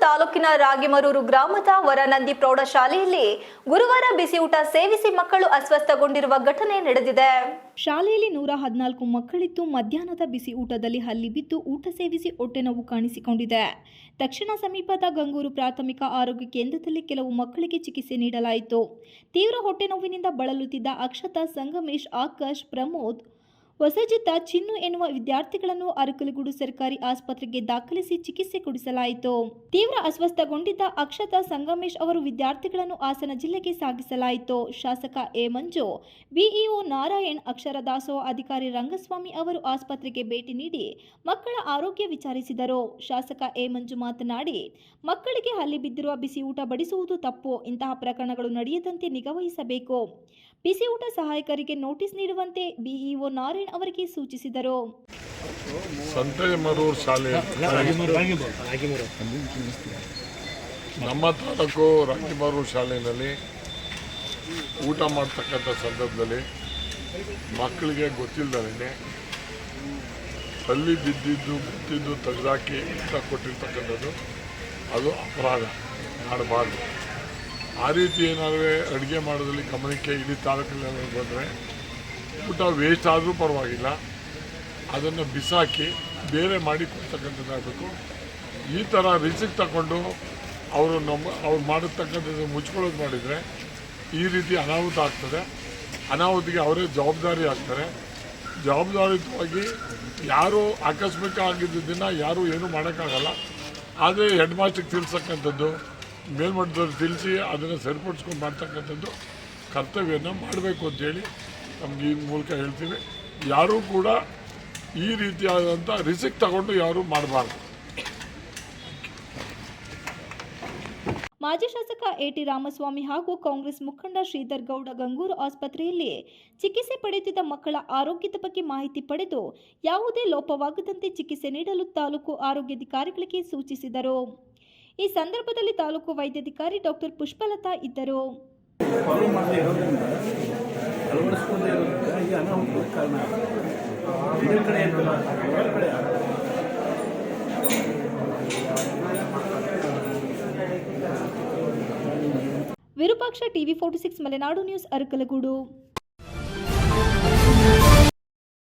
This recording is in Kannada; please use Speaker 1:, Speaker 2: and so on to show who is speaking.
Speaker 1: ತಾಲೂಕಿನ ರಾಗಿಮರೂರು ಗ್ರಾಮದ ವರನಂದಿ ಪ್ರೌಢಶಾಲೆಯಲ್ಲಿ ಗುರುವಾರ ಬಿಸಿಯೂಟ ಸೇವಿಸಿ ಮಕ್ಕಳು ಅಸ್ವಸ್ಥಗೊಂಡಿರುವ ಘಟನೆ ನಡೆದಿದೆ. ಶಾಲೆಯಲ್ಲಿ ನೂರ ಹದಿನಾಲ್ಕು ಮಕ್ಕಳಿದ್ದು ಮಧ್ಯಾಹ್ನದ ಬಿಸಿ ಊಟದಲ್ಲಿ ಹಲ್ಲಿ ಬಿದ್ದು ಊಟ ಸೇವಿಸಿ ಹೊಟ್ಟೆ ನೋವು ಕಾಣಿಸಿಕೊಂಡಿದೆ. ತಕ್ಷಣ ಸಮೀಪದ ಗಂಗೂರು ಪ್ರಾಥಮಿಕ ಆರೋಗ್ಯ ಕೇಂದ್ರದಲ್ಲಿ ಕೆಲವು ಮಕ್ಕಳಿಗೆ ಚಿಕಿತ್ಸೆ ನೀಡಲಾಯಿತು. ತೀವ್ರ ಹೊಟ್ಟೆ ನೋವಿನಿಂದ ಬಳಲುತ್ತಿದ್ದ ಅಕ್ಷತಾ, ಸಂಗಮೇಶ್, ಆಕಾಶ್, ಪ್ರಮೋದ್ ಹೊಸಜಿತ್ತ ಚಿನ್ನು ಎನ್ನುವ ವಿದ್ಯಾರ್ಥಿಗಳನ್ನು ಅರಕಲಗೂಡು ಸರ್ಕಾರಿ ಆಸ್ಪತ್ರೆಗೆ ದಾಖಲಿಸಿ ಚಿಕಿತ್ಸೆ ಕೊಡಿಸಲಾಯಿತು. ತೀವ್ರ ಅಸ್ವಸ್ಥಗೊಂಡಿದ್ದ ಅಕ್ಷತಾ ಸಂಗಮೇಶ್ ಅವರು ವಿದ್ಯಾರ್ಥಿಗಳನ್ನು ಹಾಸನ ಜಿಲ್ಲೆಗೆ ಸಾಗಿಸಲಾಯಿತು. ಶಾಸಕ ಎ ಮಂಜು ಬಿಇಒ ನಾರಾಯಣ್, ಅಕ್ಷರ ದಾಸೋಹ ಅಧಿಕಾರಿ ರಂಗಸ್ವಾಮಿ ಅವರು ಆಸ್ಪತ್ರೆಗೆ ಭೇಟಿ ನೀಡಿ ಮಕ್ಕಳ ಆರೋಗ್ಯ ವಿಚಾರಿಸಿದರು. ಶಾಸಕ ಎ ಮಂಜು ಮಾತನಾಡಿ, ಮಕ್ಕಳಿಗೆ ಹಲ್ಲಿ ಬಿದ್ದಿರುವ ಬಿಸಿ ಊಟ ಬಡಿಸುವುದು ತಪ್ಪು, ಇಂತಹ ಪ್ರಕರಣಗಳು ನಡೆಯದಂತೆ ನಿಗಾವಹಿಸಬೇಕು ಬಿಸಿ ಊಟ ಸಹಾಯಕರಿಗೆ ನೋಟಿಸ್ ನೀಡುವಂತೆ ಬಿಇಒ ನಾರಾಯಣ್ ಅವರಿಗೆ ಸೂಚಿಸಿದರು.
Speaker 2: ಶಾಲೆ. ನಮ್ಮ ತಾಲೂಕು ರಾಗಿಮರೂರು ಶಾಲೆಯಲ್ಲಿ ಊಟ ಮಾಡ್ತಕ್ಕಂಥ ಸಂದರ್ಭದಲ್ಲಿ ಮಕ್ಕಳಿಗೆ ಗೊತ್ತಿಲ್ಲದೇ ಅಲ್ಲಿ ಬಿದ್ದಿದ್ದು ಬಿದ್ದಿದ್ದು ತೆಗೆದಾಕಿ ಊಟ ಕೊಟ್ಟಿರ್ತಕ್ಕಂಥದ್ದು ಅದು ಅಪರಾಧ. ಮಾಡಬಾರ್ದು. ಆ ರೀತಿ ಏನಾದರೂ ಅಡುಗೆ ಮಾಡೋದ್ರಲ್ಲಿ ಗಮನಕ್ಕೆ ಇಡೀ ತಾಲೂಕಿನಲ್ಲಿ ಬಂದರೆ ಊಟ ವೇಸ್ಟ್ ಆದರೂ ಪರವಾಗಿಲ್ಲ. ಅದನ್ನು ಬಿಸಾಕಿ ಬೇರೆ ಮಾಡಿ ಕೊಡ್ತಕ್ಕಂಥದ್ದಾಗಬೇಕು. ಈ ಥರ ರಿಸಿಕ್ ತಗೊಂಡು ಅವರು ನಮ್ಮ, ಅವ್ರು ಮಾಡಿರ್ತಕ್ಕಂಥದ್ದು ಮುಚ್ಕೊಳ್ಳೋದು ಮಾಡಿದರೆ ಈ ರೀತಿ ಅನಾಹುತ ಆಗ್ತದೆ. ಅನಾಹುತಿಗೆ ಅವರೇ ಜವಾಬ್ದಾರಿ ಆಗ್ತಾರೆ. ಜವಾಬ್ದಾರಿಯುತವಾಗಿ ಯಾರು ಆಕಸ್ಮಿಕ ಯಾರು ಯಾರೂ ಏನೂ ಮಾಡೋಕ್ಕಾಗಲ್ಲ. ಆದರೆ ಹೆಡ್ ಮಾಸ್ಟ್ರಿಗೆ ತಿಳಿಸಕ್ಕಂಥದ್ದು ಮೇಲ್ಮಟ್ಟದವ್ರು ತಿಳಿಸಿ ಅದನ್ನು ಸರಿಪಡಿಸ್ಕೊಂಡು ಮಾಡ್ತಕ್ಕಂಥದ್ದು ಕರ್ತವ್ಯನ ಮಾಡಬೇಕು ಅಂತೇಳಿ ನಮ್ಗೆ ಈ ಮೂಲಕ ಹೇಳ್ತೀವಿ ಯಾರೂ ಕೂಡ ಈ ರೀತಿಯಾದಂಥ ರಿಸಿಕ್ ತಗೊಂಡು ಯಾರೂ ಮಾಡಬಾರ್ದು.
Speaker 1: ಮಾಜಿ ಶಾಸಕ ಎಟಿ ರಾಮಸ್ವಾಮಿ ಹಾಗೂ ಕಾಂಗ್ರೆಸ್ ಮುಖಂಡ ಶ್ರೀಧರ್ ಗೌಡ ಗಂಗೂರು ಆಸ್ಪತ್ರೆಯಲ್ಲಿ ಚಿಕಿತ್ಸೆ ಪಡೆಯುತ್ತಿದ್ದ ಮಕ್ಕಳ ಆರೋಗ್ಯದ ಬಗ್ಗೆ ಮಾಹಿತಿ ಪಡೆದು ಯಾವುದೇ ಲೋಪವಾಗದಂತೆ ಚಿಕಿತ್ಸೆ ನೀಡಲು ತಾಲೂಕು ಆರೋಗ್ಯಾಧಿಕಾರಿಗಳಿಗೆ ಸೂಚಿಸಿದರು. ಈ ಸಂದರ್ಭದಲ್ಲಿ ತಾಲೂಕು ವೈದ್ಯಾಧಿಕಾರಿ ಡಾಕ್ಟರ್ ಪುಷ್ಪಲತಾ ಇದ್ದರು.
Speaker 3: ಫಾಲೋ ಮಾಡದೇ ಇರೋದ್ರಿಂದ ಅಳವಡಿಸ್ಕೊಂಡೇ ಇರೋದ್ರಿಂದ ಈ ಅನಾಹುತಕ್ಕೆ ಕಾರಣ ಇದೇ ಕಡೆ ಅಂತಲ್ಲ ಎಲ್ಲ ಕಡೆ ಆಗುತ್ತೆ.
Speaker 1: Virupaksha TV forty six Malenadu news Arakalagudu